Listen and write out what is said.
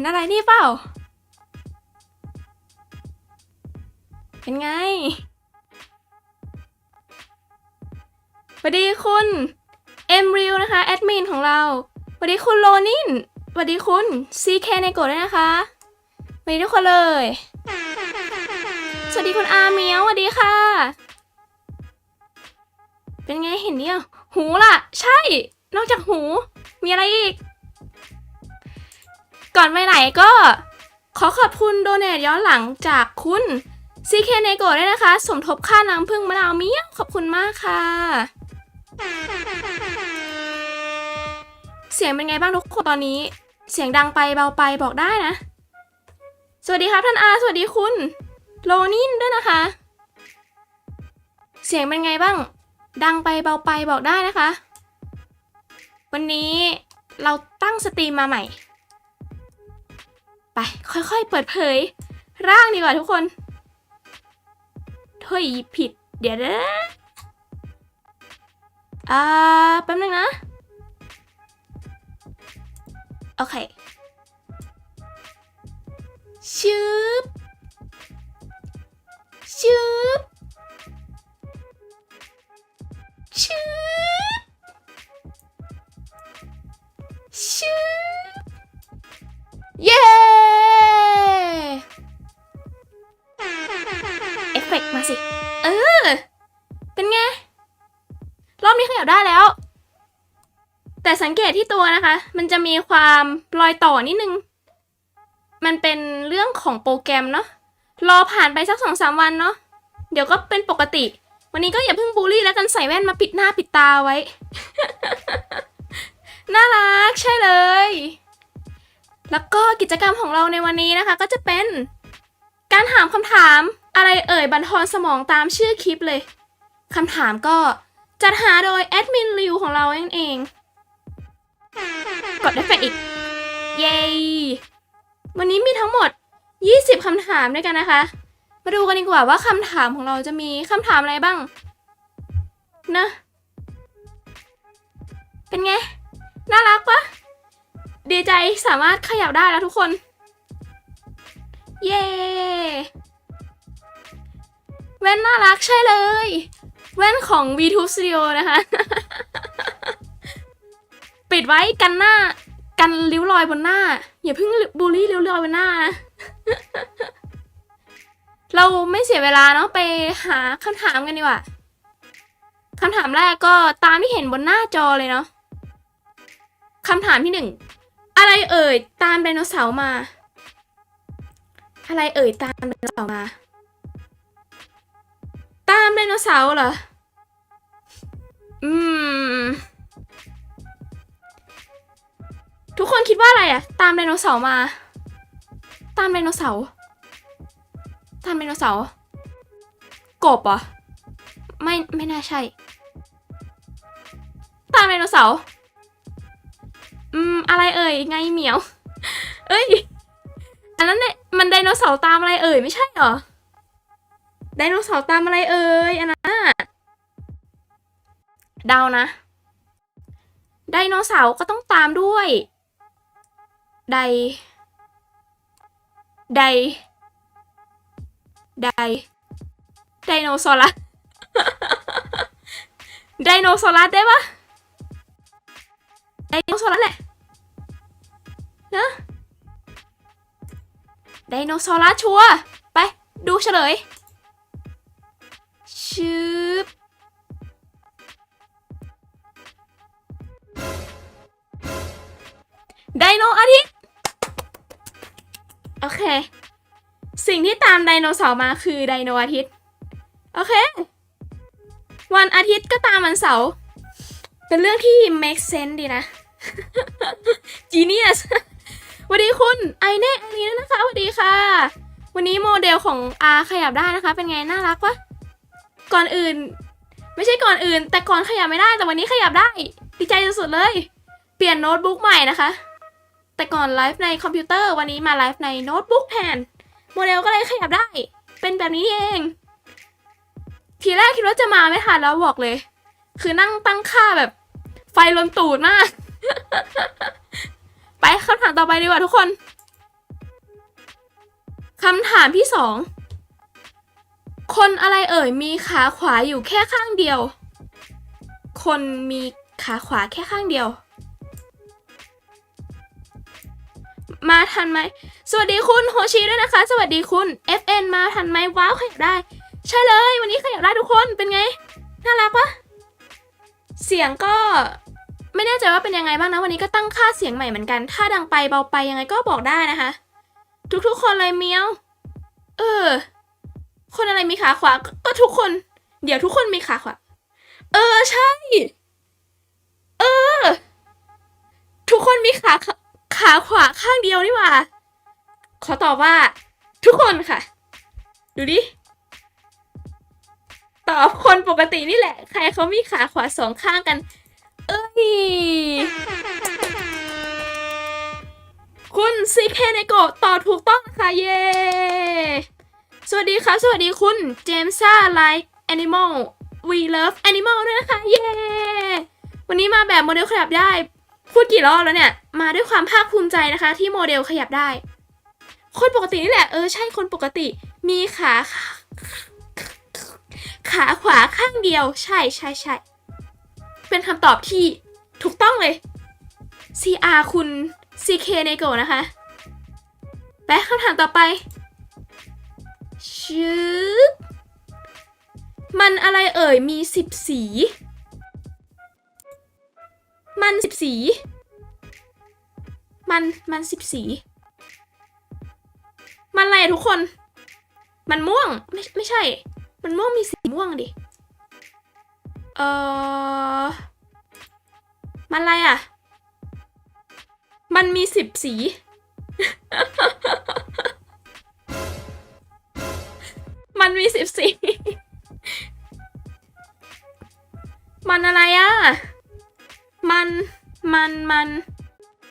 ห็นอะไรนี่เปล่า เป็นไงสวัสดีคุณเอ็มริวนะคะแอดมินของเราสวัสดีคุณโลนินสวัสดีคุณซีเคในกดด้วยนะคะสวัสดีทุกคนเลย สวัสดีคุณอาเมียวสวัสดีค่ะ เป็นไงเห็นเนี่ยหูล่ะ ใช่ นอกจากหู มีอะไรอีก ก่อนไปไหนก็ขอขอบคุณโดเนทย้อนหลังจากคุณซีเคเนโกะด้วยนะคะ สมทบค่าน้ำพึ่งมะนาวเมียขอบคุณมากค่ะ เสียงเป็นไงบ้างทุกคนตอนนี้ เสียงดังไปเบาไปบอกได้นะ สวัสดีครับท่านอาสวัสดีคุณ โลนินด้วยนะคะ เสียงเป็นไงบ้าง ดังไปเบาไปบอกได้นะคะ วันนี้เราตั้งสตรีมมาใหม่ ไปค่อยๆ เปิดเผย ร่างดีกว่าทุกคนเฮ้ยหยิบผิด เดี๋ยวนะอ่าแป๊บนึงนะ โอเคชืบชืบชืบ สิ เออ เป็นไง รอบนี้ขยับได้แล้ว แต่สังเกตที่ตัวนะคะ มันจะมีความรอยต่อนิดนึง มันเป็นเรื่องของโปรแกรมเนาะ รอผ่านไปสักสองสามวันเนาะ เดี๋ยวก็เป็นปกติ วันนี้ก็อย่าเพิ่งบูลลี่แล้วกันใส่แว่นมาปิดหน้าปิดตาไว้ น่ารักใช่เลย แล้วก็กิจกรรมของเราในวันนี้นะคะ ก็จะเป็นการถามคำถาม อะไรเอ่ยบันทอนสมองตามชื่อคลิปเลยคำถามก็จัดหาโดยแอดมินริวของเราเองเอง กดได้แฟอีก เย้วันนี้มีทั้งหมด 20คำถามด้วยกันนะคะ มาดูกันดีกว่าว่าคำถามของเราจะมีคำถามอะไรบ้าง นะ เป็นไง น่ารักปะดีใจสามารถขยับได้แล้วทุกคน เย้ แว่นน่ารักใช่เลย แว่นของ V2 Studio นะคะ ปิดไว้กันหน้า กันริ้วรอยบนหน้า อย่าเพิ่งบูลลี่ริ้วรอยบนหน้า เราไม่เสียเวลาเนาะไปหาคำถามกันดีกว่าคำถามแรกก็ตามที่เห็นบนหน้าจอเลยเนาะคำถามที่หนึ่งอะไรเอ่ยตามไดโนเสาร์มา อะไรเอ่ยตามไดโนเสาร์มา โนเสาร์เหรอ อืม ทุกคนคิดว่าอะไรอะตามไดโนเสาร์มา ตามไดโนเสาร์ ตามไดโนเสาร์ กบเหรอ ไม่ ไม่น่าใช่ ตามไดโนเสาร์ อืม อะไรเอ่ย ไงเหมียว เอ้ย อันนั้นเนี่ยมันไดโนเสาร์ตามอะไรเอ่ย ไม่ใช่เหรอ ไดโนเสาร์ตามอะไรเอ่ยอันนั้นน่ะเดานะ ไดโนเสาร์ก็ต้องตามด้วย ได ได ได ไดโนเสาร์ไดโนเสาร์ได้ปะไดโนเสาร์แหละนะไดโนเสาร์ชัว ไปดูเฉลย ชืบไดโนอาทิตย์ โอเค สิ่งที่ตามไดโนเสาร์มาคือไดโนอาทิตย์ โอเค วันอาทิตย์ก็ตามวันเสาร์เป็นเรื่องที่ make sense ดีนะ genius สวัสดีคุณไอเน่ไอรีนนะคะสวัสดีค่ะ วันนี้โมเดลของอาขยับได้นะคะ เป็นไง น่ารักปะ ก่อนอื่น ไม่ใช่ก่อนอื่น แต่ก่อนขยับไม่ได้แต่วันนี้ขยับได้ดีใจสุดๆเลย เปลี่ยนโน้ตบุ๊กใหม่นะคะ แต่ก่อนไลฟ์ในคอมพิวเตอร์วันนี้มาไลฟ์ในโน้ตบุ๊กแทนโมเดลก็เลยขยับได้ เป็นแบบนี้เอง ทีแรกคิดว่าจะมาไม่ทันแล้วบอกเลย คือนั่งตั้งค่าแบบ ไฟลนตูดมาก ไปคำถามต่อไปดีกว่าทุกคนคำถามที่สอง คนอะไรเอ่ยมีขาขวาอยู่แค่ข้างเดียว คนมีขาขวาแค่ข้างเดียว มาทันไหม สวัสดีคุณโฮชิด้วยนะคะ สวัสดีคุณ FN มาทันไหมว้าวขยับได้ ใช่เลย วันนี้ขยับได้ทุกคนเป็นไง น่ารักปะเสียงก็ไม่แน่ใจว่าเป็นยังไงบ้างนะ วันนี้ก็ตั้งค่าเสียงใหม่เหมือนกัน ถ้าดังไปเบาไปยังไงก็บอกได้นะคะ ทุกๆคนเลยเมียว เออ คนอะไรมีขาขวา ก็ทุกคน เดี๋ยวทุกคนมีขาขวา เออใช่ เออ ทุกคนมีขาขาขวาข้างเดียวนี่หว่า ขอตอบว่า ทุกคนค่ะ ดูดิ ตอบคนปกตินี่แหละ ใครเขามีขาขวาสองข้างกัน เอ้ย คุณซีเคเนโกะตอบถูกต้องค่ะเย้ สวัสดีครับสวัสดีคุณเจมซ่าไลค์แอนิมอล we love animal ด้วยนะคะ เย้ วันนี้มาแบบโมเดลขยับได้ พูดกี่รอบแล้วเนี่ย มาด้วยความภาคภูมิใจนะคะ ที่โมเดลขยับได้ คนปกตินี่แหละ เออ ใช่คนปกติ มีขา ขาขวาข้างเดียว ใช่ใช่ใช่เป็นคำตอบที่ถูกต้องเลย CR คุณ CK ในโกนะคะ ไปคำถามต่อไป ชืบมันอะไรเอ่ยมีสิบสี มันสิบสี มันมันสิบสี มันอะไรทุกคน มันม่วงไม่ไม่ใช่ มันม่วงมีสีม่วงดิ เออมันอะไรอะ มันมีสิบสี มันมีสิบสี่มันอะไรอะ มัน มัน มัน